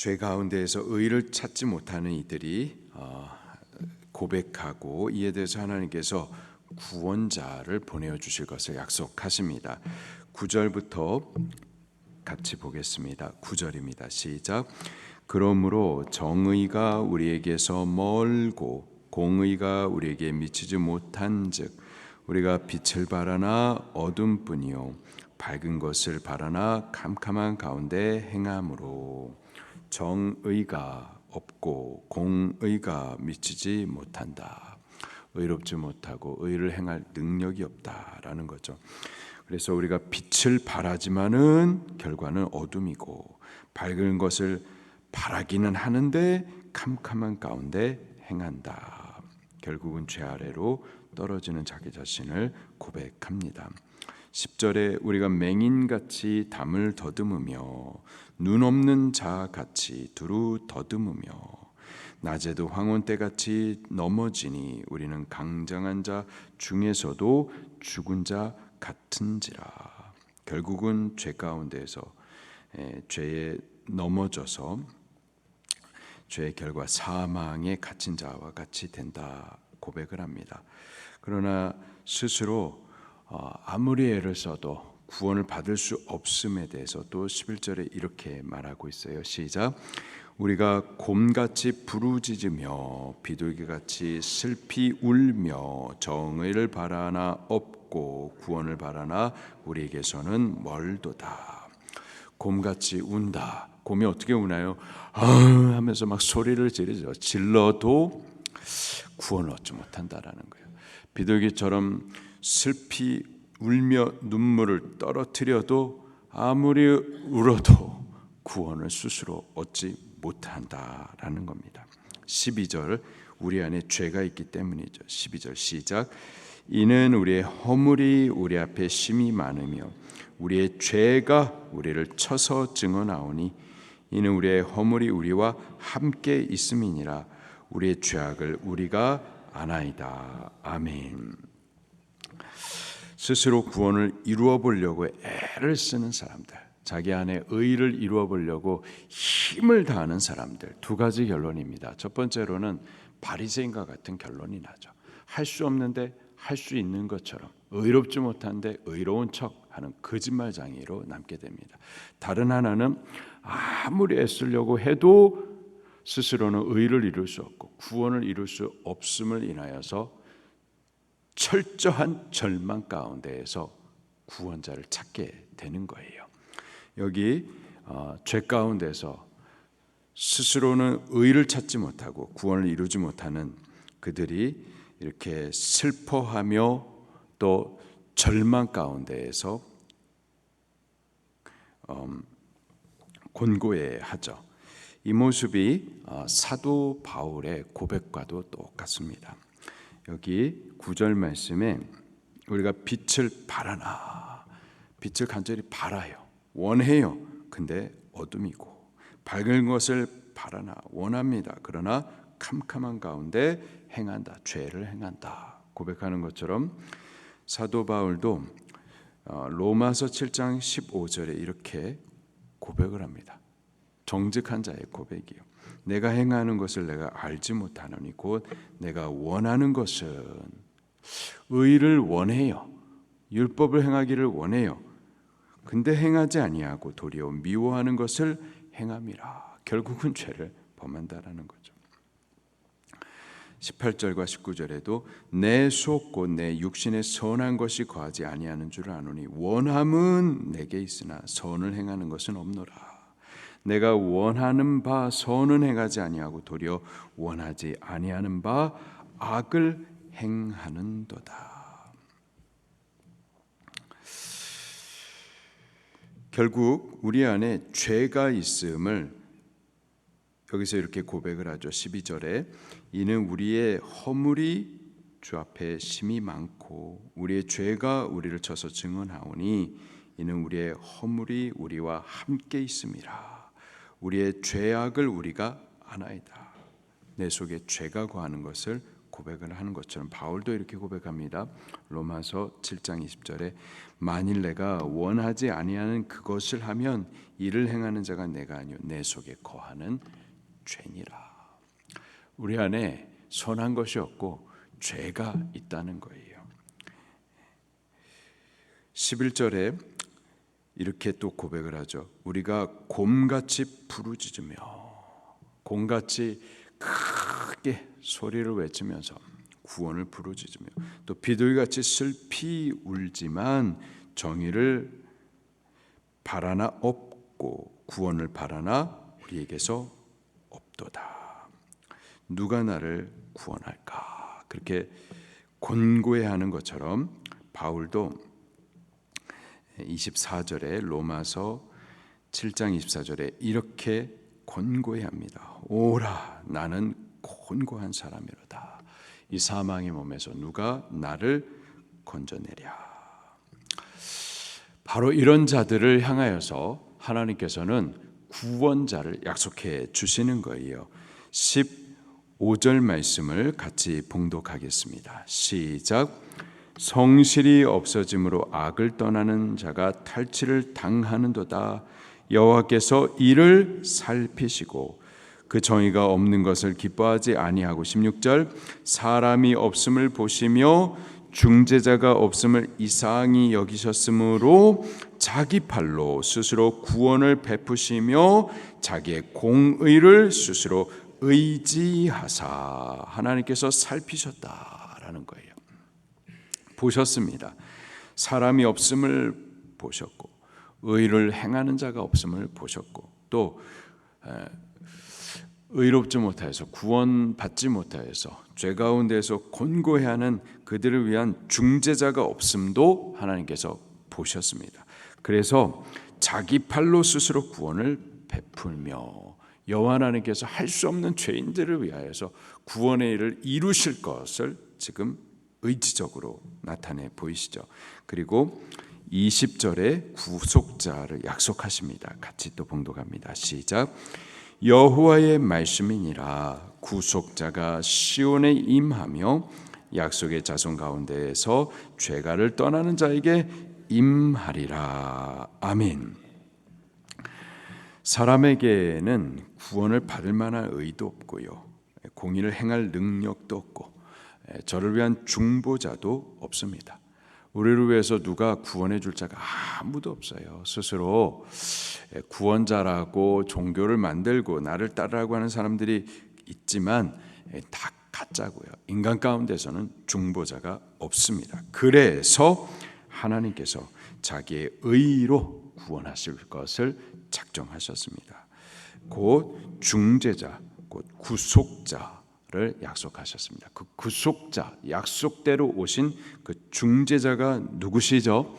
죄 가운데에서 의를 찾지 못하는 이들이 어, 고백하고 이에 대해서 하나님께서 구원자를 보내어 주실 것을 약속하십니다. 9절부터 같이 보겠습니다. 9절입니다. 시작. 그러므로 정의가 우리에게서 멀고 공의가 우리에게 미치지 못한즉 우리가 빛을 바라나 어둠뿐이요 밝은 것을 바라나 캄캄한 가운데 행함으로 정의가 없고 공의가 미치지 못한다. 의롭지 못하고 의를 행할 능력이 없다라는 거죠. 그래서 우리가 빛을 바라지만은 결과는 어둠이고 밝은 것을 바라기는 하는데 캄캄한 가운데 행한다. 결국은 죄 아래로 떨어지는 자기 자신을 고백합니다. 10절에 우리가 맹인같이 담을 더듬으며 눈 없는 자 같이 두루 더듬으며 낮에도 황혼 때같이 넘어지니 우리는 강장한 자 중에서도 죽은 자 같은지라 결국은 죄 가운데서 죄에 넘어져서 죄의 결과 사망에 갇힌 자와 같이 된다 고백을 합니다. 그러나 스스로 어, 아무리 애를 써도 구원을 받을 수 없음에 대해서 또 11절에 이렇게 말하고 있어요. 시작. 우리가 곰같이 부르짖으며 비둘기같이 슬피 울며 정의를 바라나 없고 구원을 바라나 우리에게서는 멀도다. 곰같이 운다. 곰이 어떻게 우나요? 아 하면서 막 소리를 지르죠. 질러도 구원을 얻지 못한다라는 거예요. 비둘기처럼 슬피 울며 눈물을 떨어뜨려도 아무리 울어도 구원을 스스로 얻지 못한다라는 겁니다. 12절 우리 안에 죄가 있기 때문이죠. 12절 시작 이는 우리의 허물이 우리 앞에 심이 많으며 우리의 죄가 우리를 쳐서 증언하오니 이는 우리의 허물이 우리와 함께 있음이니라 우리의 죄악을 우리가 아나이다. 아멘. 스스로 구원을 이루어 보려고 애를 쓰는 사람들, 자기 안에 의를 이루어 보려고 힘을 다하는 사람들 두 가지 결론입니다. 첫 번째로는 바리새인과 같은 결론이 나죠. 할 수 없는데 할 수 있는 것처럼 의롭지 못한데 의로운 척 하는 거짓말장애로 남게 됩니다. 다른 하나는 아무리 애쓰려고 해도 스스로는 의를 이룰 수 없고 구원을 이룰 수 없음을 인하여서 철저한 절망 가운데에서 구원자를 찾게 되는 거예요. 여기 어, 죄 가운데서 스스로는 의를 찾지 못하고 구원을 이루지 못하는 그들이 이렇게 슬퍼하며 또 절망 가운데에서 음, 곤고해 하죠. 이 모습이 어, 사도 바울의 고백과도 똑같습니다. 여기 구절 말씀에 우리가 빛을 바라나 빛을 간절히 바라요. 원해요. 근데 어둠이고 밝은 것을 바라나 원합니다. 그러나 캄캄한 가운데 행한다. 죄를 행한다. 고백하는 것처럼 사도 바울도 어, 로마서 7장 15절에 이렇게 고백을 합니다. 정직한 자의 고백이요. 내가 행하는 것을 내가 알지 못하노니 곧 내가 원하는 것은 의를 원해요. 율법을 행하기를 원해요. 근데 행하지 아니하고 도리어 미워하는 것을 행함이라. 결국은 죄를 범한다라는 거죠. 18절과 19절에도 내 속 곧 내 육신의 선한 것이 거하지 아니하는 줄 아노니 원함은 내게 있으나 선을 행하는 것은 없노라. 내가 원하는 바 선은 행하지 아니하고 도리어 원하지 아니하는 바 악을 행하는도다. 결국 우리 안에 죄가 있음을 여기서 이렇게 고백을 하죠. 12절에 이는 우리의 허물이 주 앞에 심이 많고 우리의 죄가 우리를 쳐서 증언하오니 이는 우리의 허물이 우리와 함께 있음이라. 우리의 죄악을 우리가 아나이다. 내 속에 죄가 거하는 것을 고백을 하는 것처럼 바울도 이렇게 고백합니다. 로마서 7장 20절에 만일 내가 원하지 아니하는 그것을 하면 이를 행하는 자가 내가 아니요 내 속에 거하는 죄니라. 우리 안에 선한 것이 없고 죄가 있다는 거예요. 11절에 이렇게 또 고백을 하죠. 우리가 곰같이 부르짖으며 곰같이 크게 소리를 외치면서 구원을 부르짖으며 또 비둘기같이 슬피 울지만 정의를 바라나 없고 구원을 바라나 우리에게서 없도다. 누가 나를 구원할까? 그렇게 곤고해 하는 것처럼 바울도 24절에 로마서 7장 24절에 이렇게 곤고해합니다. 오라 나는 곤고한 사람이로다. 이 사망의 몸에서 누가 나를 건져내랴. 바로 이런 자들을 향하여서 하나님께서는 구원자를 약속해 주시는 거예요. 15절 말씀을 같이 봉독하겠습니다. 시작. 성실이 없어짐으로 악을 떠나는 자가 탈취를 당하는도다. 여호와께서 이를 살피시고 그 정의가 없는 것을 기뻐하지 아니하고 16절 사람이 없음을 보시며 중재자가 없음을 이상히 여기셨으므로 자기 팔로 스스로 구원을 베푸시며 자기의 공의를 스스로 의지하사 하나님께서 살피셨다라는 거예요. 보셨습니다. 사람이 없음을 보셨고 의를 행하는 자가 없음을 보셨고 또 의롭지 못하여서 구원받지 못하여서 죄 가운데서 곤고해하는 그들을 위한 중재자가 없음도 하나님께서 보셨습니다. 그래서 자기 팔로 스스로 구원을 베풀며 여호와 하나님께서 할 수 없는 죄인들을 위하여서 구원의 일을 이루실 것을 지금 의지적으로 나타내 보이시죠. 그리고 20절에 구속자를 약속하십니다. 같이 또 봉독합니다. 시작. 여호와의 말씀이니라 구속자가 시온에 임하며 약속의 자손 가운데에서 죄가를 떠나는 자에게 임하리라. 아멘. 사람에게는 구원을 받을 만한 의도 없고요. 공의를 행할 능력도 없고 저를 위한 중보자도 없습니다. 우리를 위해서 누가 구원해 줄 자가 아무도 없어요. 스스로 구원자라고 종교를 만들고 나를 따르라고 하는 사람들이 있지만 다 가짜고요. 인간 가운데서는 중보자가 없습니다. 그래서 하나님께서 자기의 의로 구원하실 것을 작정하셨습니다. 곧 중재자, 곧 구속자 를 약속하셨습니다. 그 구속자, 약속대로 오신 그 중재자가 누구시죠?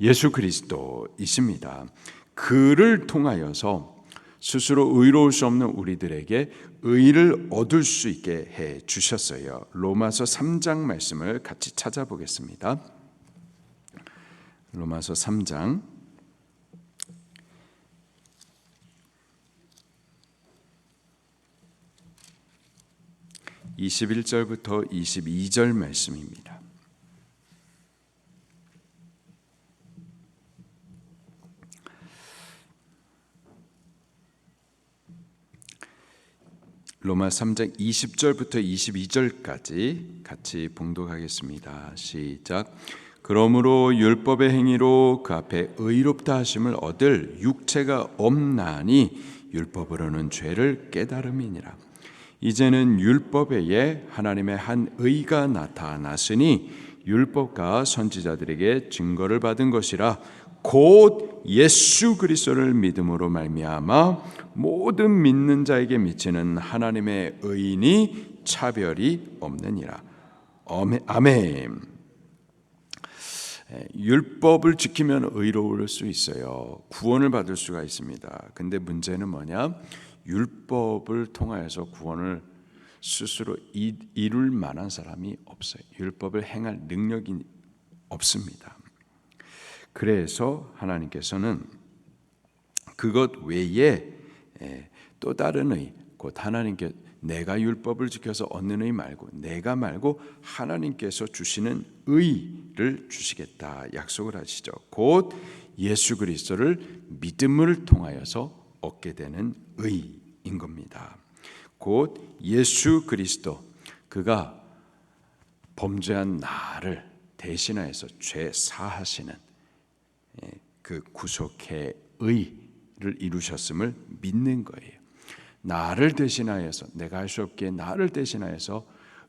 예수 그리스도이십니다. 그를 통하여서 스스로 의로울 수 없는 우리들에게 의를 얻을 수 있게 해 주셨어요. 로마서 3장 말씀을 같이 찾아보겠습니다. 로마서 3장 21절부터 22절 말씀입니다. 로마 3장 20절부터 22절까지 같이 봉독하겠습니다. 시작. 그러므로 율법의 행위로 그 앞에 의롭다 하심을 얻을 육체가 없나니 율법으로는 죄를 깨달음이니라. 이제는 율법 외에 하나님의 한 의가 나타났으니 율법과 선지자들에게 증거를 받은 것이라 곧 예수 그리스도를 믿음으로 말미암아 모든 믿는 자에게 미치는 하나님의 의인이 차별이 없느니라. 아멘. 율법을 지키면 의로울 수 있어요. 구원을 받을 수가 있습니다. 근데 문제는 뭐냐? 율법을 통하여서 구원을 스스로 이룰 만한 사람이 없어요. 율법을 행할 능력이 없습니다. 그래서 하나님께서는 그것 외에 또 다른 의, 곧 하나님께 내가 율법을 지켜서 얻는 의 말고 내가 말고 하나님께서 주시는 의를 주시겠다 약속을 하시죠. 곧 예수 그리스도를 믿음을 통하여서 얻게 되는 의인 겁니다. 곧 예수 그리스도 그가 범죄한 나를 대신하여서 죄 사하시는 예, 그 구속의 의를 이루셨음을 믿는 거예요. 나를 대신하여서 내가 할 수 없기에 나를 대신하여서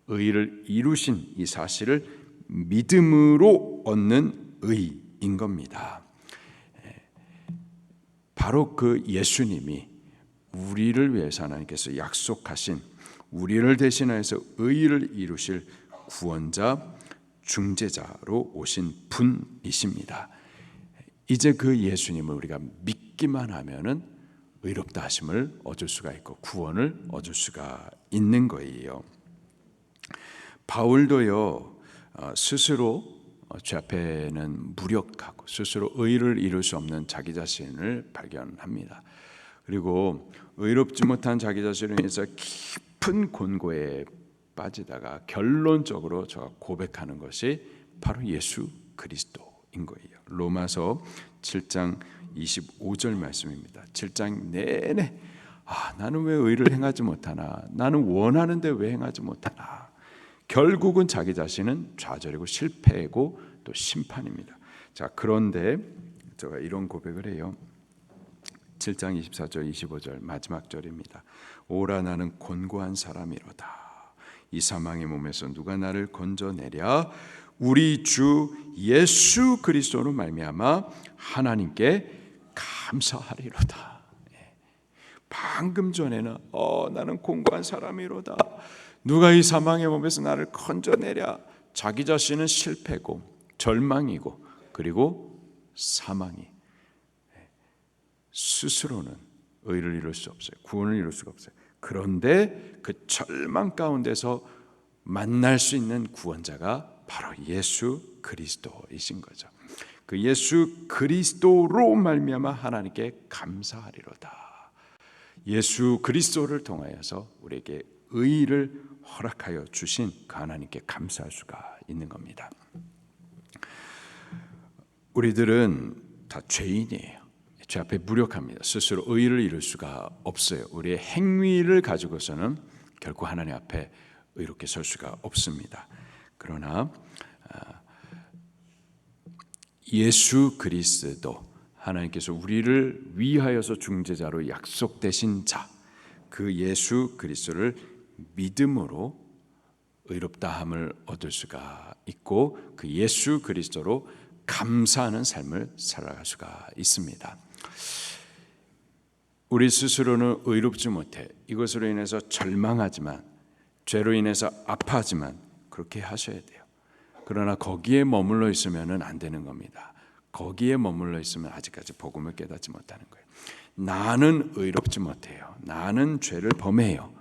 의를 이루신 이 사실을 믿음으로 얻는 의인 겁니다. 예, 바로 그 예수님이 우리를 위해서 하나님께서 약속하신 우리를 대신하여서 의를 이루실 구원자 중재자로 오신 분이십니다. 이제 그 예수님을 우리가 믿기만 하면은 의롭다 하심을 얻을 수가 있고 구원을 얻을 수가 있는 거예요. 바울도요 어, 스스로 어, 죄 앞에는 무력하고 스스로 의를 이룰 수 없는 자기 자신을 발견합니다. 그리고 의롭지 못한 자기 자신을 위해서 깊은 곤고에 빠지다가 결론적으로 저 고백하는 것이 바로 예수 그리스도인 거예요. 로마서 7장 25절 말씀입니다. 7장 내내 아, 나는 왜 의를 행하지 못하나? 나는 원하는데 왜 행하지 못하나? 결국은 자기 자신은 좌절이고 실패고 또 심판입니다. 자, 그런데 제가 이런 고백을 해요. 7장 24절 25절 마지막 절입니다. 오라 나는 곤고한 사람이로다. 이 사망의 몸에서 누가 나를 건져내랴? 우리 주 예수 그리스도로 말미암아 하나님께 감사하리로다. 예. 방금 전에는 어 나는 공고한 사람이로다. 누가 이 사망의 몸에서 나를 건져내랴? 자기 자신은 실패고 절망이고 그리고 사망이 예. 스스로는 의를 이룰 수 없어요. 구원을 이룰 수가 없어요. 그런데 그 절망 가운데서 만날 수 있는 구원자가 바로 예수 그리스도이신 거죠. 그 예수 그리스도로 말미암아 하나님께 감사하리로다. 예수 그리스도를 통하여서 우리에게 의를 허락하여 주신 그 하나님께 감사할 수가 있는 겁니다. 우리들은 다 죄인이에요. 죄 앞에 무력합니다. 스스로 의를 이룰 수가 없어요. 우리의 행위를 가지고서는 결코 하나님 앞에 의롭게 설 수가 없습니다. 그러나 아, 예수 그리스도 하나님께서 우리를 위하여서 중재자로 약속되신 자, 그 예수 그리스도를 믿음으로 의롭다함을 얻을 수가 있고 그 예수 그리스도로 감사하는 삶을 살아갈 수가 있습니다. 우리 스스로는 의롭지 못해 이것으로 인해서 절망하지만 죄로 인해서 아파하지만 그렇게 하셔야 돼요. 그러나 거기에 머물러 있으면은 안 되는 겁니다. 거기에 머물러 있으면 아직까지 복음을 깨닫지 못하는 거예요. 나는 의롭지 못해요. 나는 죄를 범해요.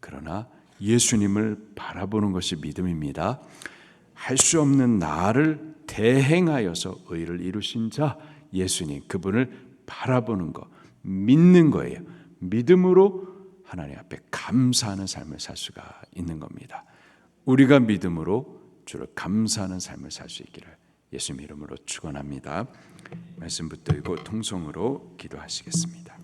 네. 그러나 예수님을 바라보는 것이 믿음입니다. 할 수 없는 나를 대행하여서 의를 이루신 자 예수님 그분을 바라보는 것 믿는 거예요. 믿음으로 하나님 앞에 감사하는 삶을 살 수가 있는 겁니다. 우리가 믿음으로 주를 감사하는 삶을 살 수 있기를 예수님 이름으로 축원합니다. 말씀 붙들고 통성으로 기도하시겠습니다.